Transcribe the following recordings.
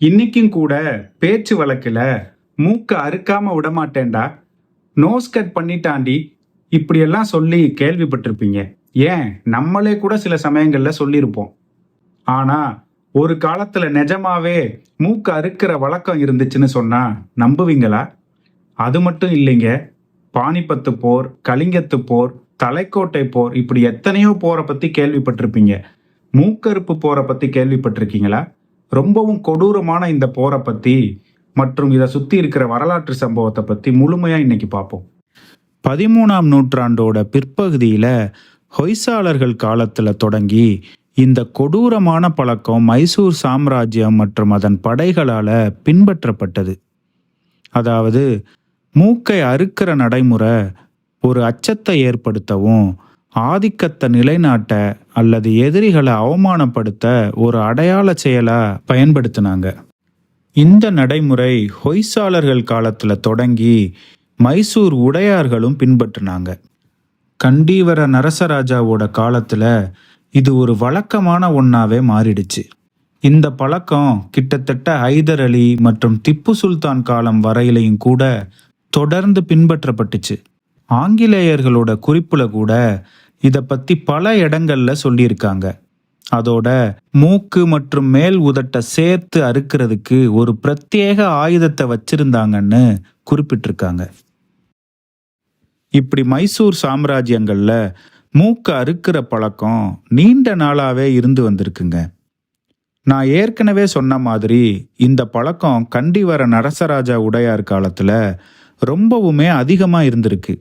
இன்னைக்கும் கூட பேச்சு வழக்கில் மூக்க அறுக்காம விடமாட்டேன்டா. Nose cut பண்ணிட்டாண்டி. இப்படியெல்லாம் சொல்லி கேள்விப்பட்டிருப்பீங்க. ஏன்? நம்மளே கூட சில சமயங்களில் சொல்லியிருப்போம். ஆனால் ஒரு காலத்தில் நிஜமாவே மூக்கு அறுக்கிற வழக்கம் இருந்துச்சுன்னு சொன்னால் நம்புவீங்களா? அது மட்டும் இல்லைங்க. பானிபத்து போர் கலிங்கத்து போர் தலைக்கோட்டை போர் இப்படி எத்தனையோ போரை பற்றி கேள்விப்பட்டிருப்பீங்க. மூக்கறுப்பு போரை பற்றி கேள்விப்பட்டிருக்கீங்களா? ரொம்பவும் கொடூரமான இந்த போரை பற்றி மற்றும் இதை சுற்றி இருக்கிற வரலாற்று சம்பவத்தை பற்றி முழுமையாக இன்னைக்கு பார்ப்போம். பதிமூணாம் நூற்றாண்டோட பிற்பகுதியில் ஹொய்சாளர்கள் காலத்தில் தொடங்கி இந்த கொடூரமான பழக்கம் மைசூர் சாம்ராஜ்யம் மற்றும் அதன் படைகளால் பின்பற்றப்பட்டது. அதாவது மூக்கை அறுக்கிற நடைமுறை ஒரு அச்சத்தை ஏற்படுத்தவும் ஆதிக்கத்தை நிலைநாட்ட அல்லது எதிரிகளை அவமானப்படுத்த ஒரு அடையாள செயலா பயன்படுத்தினாங்க. இந்த நடைமுறை ஹொய்சாளர்கள் காலத்துல தொடங்கி மைசூர் உடையார்களும் பின்பற்றினாங்க. கண்டீவர நரசராஜாவோட காலத்துல இது ஒரு வழக்கமான ஒன்னாவே மாறிடுச்சு. இந்த பழக்கம் கிட்டத்தட்ட ஹைதர் அலி மற்றும் திப்பு சுல்தான் காலம் வரையிலையும் கூட தொடர்ந்து பின்பற்றப்பட்டுச்சு. ஆங்கிலேயர்களோட குறிப்புல கூட இதை பத்தி பல இடங்கள்ல சொல்லியிருக்காங்க. அதோட மூக்கு மற்றும் மேல் உதட்டை சேர்த்து அறுக்கிறதுக்கு ஒரு பிரத்யேக ஆயுதத்தை வச்சிருந்தாங்கன்னு குறிப்பிட்டிருக்காங்க. இப்படி மைசூர் சாம்ராஜ்யங்கள்ல மூக்கு அறுக்கிற பழக்கம் நீண்ட நாளாவே இருந்து வந்திருக்குங்க. நான் ஏற்கனவே சொன்ன மாதிரி இந்த பழக்கம் கண்டிவர நரசராஜா உடையார் காலத்துல ரொம்பவுமே அதிகமாக இருந்திருக்கு.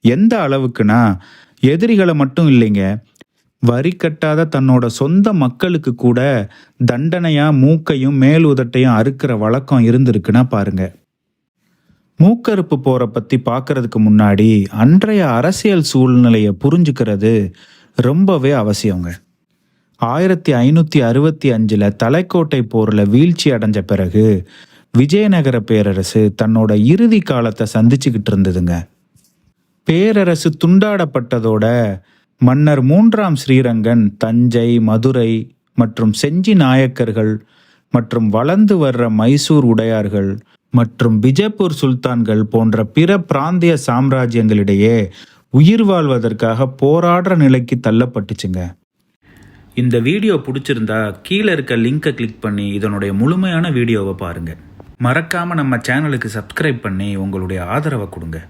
எந்த அளவுக்குன்னா எதிரிகளை மட்டும் இல்லைங்க. வரி கட்டாத தன்னோட சொந்த மக்களுக்கு கூட தண்டனையா மூக்கையும் மேலுதட்டையும் அறுக்கிற வழக்கம் இருந்திருக்குன்னா பாருங்க. மூக்கறுப்பு போரை பத்தி பார்க்கறதுக்கு முன்னாடி அன்றைய அரசியல் சூழ்நிலையை புரிஞ்சுக்கிறது ரொம்பவே அவசியங்க. ஆயிரத்தி ஐநூத்தி அறுபத்தி அஞ்சுல தலைக்கோட்டை போர்ல வீழ்ச்சி அடைஞ்ச பிறகு விஜயநகர பேரரசு தன்னோட இறுதி காலத்தை சந்திச்சுக்கிட்டு இருந்ததுங்க. பேரரசு துண்டாடப்பட்டதோட மன்னர் மூன்றாம் ஸ்ரீரங்கன் தஞ்சை மதுரை மற்றும் செஞ்சி நாயக்கர்கள் மற்றும் வளர்ந்து வர்ற மைசூர் உடையார்கள் மற்றும் பிஜப்பூர் சுல்தான்கள் போன்ற பிற பிராந்திய சாம்ராஜ்யங்களிடையே உயிர் வாழ்வதற்காக போராடுற நிலைக்கு தள்ளப்பட்டுச்சுங்க. இந்த வீடியோ பிடிச்சிருந்தா கீழே இருக்க லிங்கை கிளிக் பண்ணி இதனுடைய முழுமையான வீடியோவை பாருங்க. மறக்காமல் நம்ம சேனலுக்கு சப்ஸ்கிரைப் பண்ணி உங்களுடைய ஆதரவை கொடுங்க.